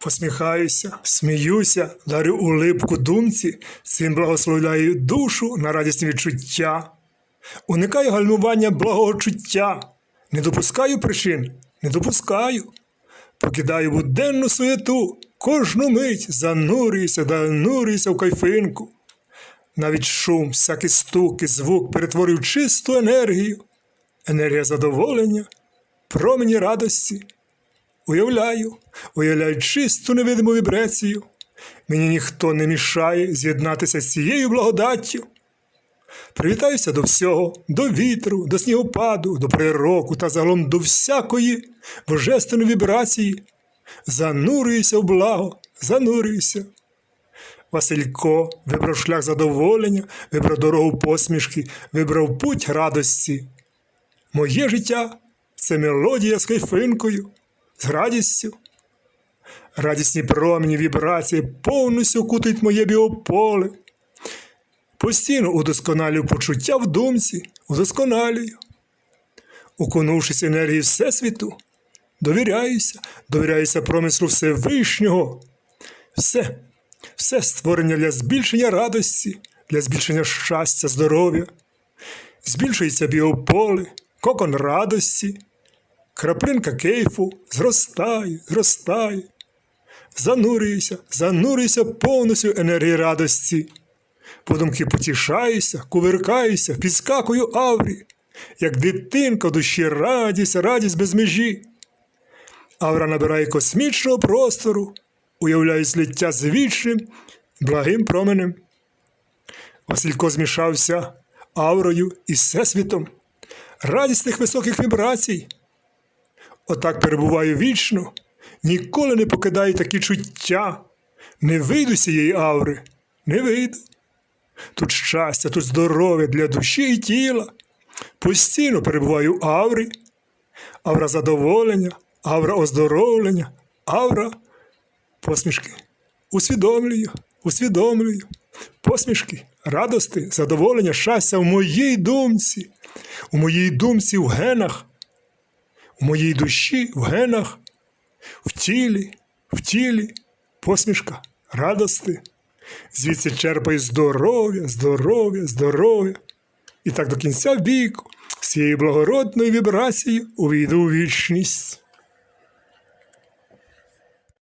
Посміхаюся, сміюся, дарю улипку думці, цим благословляю душу на радісні відчуття. Уникаю гальмування благого чуття, не допускаю причин, не допускаю. Покидаю буденну суєту, кожну мить занурююся, занурююся в кайфинку. Навіть шум, всякий стук і звук перетворюю чисту енергію, енергія задоволення, промені радості. Уявляю, уявляю чисту невидиму вібрацію. Мені ніхто не мішає з'єднатися з цією благодаттю. Привітаюся до всього, до вітру, до снігопаду, до прироку та загалом до всякої божественної вібрації. Занурююся в благо, занурююся. Василько вибрав шлях задоволення, вибрав дорогу посмішки, вибрав путь радості. Моє життя це мелодія з кайфинкою, з радістю. Радісні промені вібрації повністю окутують моє біополе. Постійно удосконалюю почуття в думці, удосконалюю. Окунувшись енергією Всесвіту, довіряюся, довіряюся промислу Всевишнього. Все, все створення для збільшення радості, для збільшення щастя, здоров'я. Збільшується біополе, кокон радості, краплинка кейфу зростає, зростає. Занурююся, занурююся повністю енергії радості. Подумки потішаюся, кувиркаюся, підскакую аврі, як дитинка в душі радість, радість без межі. Авра набирає космічного простору, уявляю злиття з вічним, благим променем. Василько змішався аврою і всесвітом, радісних високих вібрацій. Отак перебуваю вічно, ніколи не покидаю такі чуття, не вийду з цієї аври, не вийду. Тут щастя, тут здоров'я для душі і тіла. Постійно перебуваю в аврі, авра задоволення, авра оздоровлення, авра посмішки. Усвідомлюю, усвідомлюю. Посмішки, радости, задоволення, щастя в моїй думці, у моїй думці в генах, у моїй душі в генах, в тілі, в тілі, посмішка, радости. Звідси черпаю здоров'я, здоров'я, здоров'я. І так до кінця віку з цією благородною вібрацією увійду в вічність.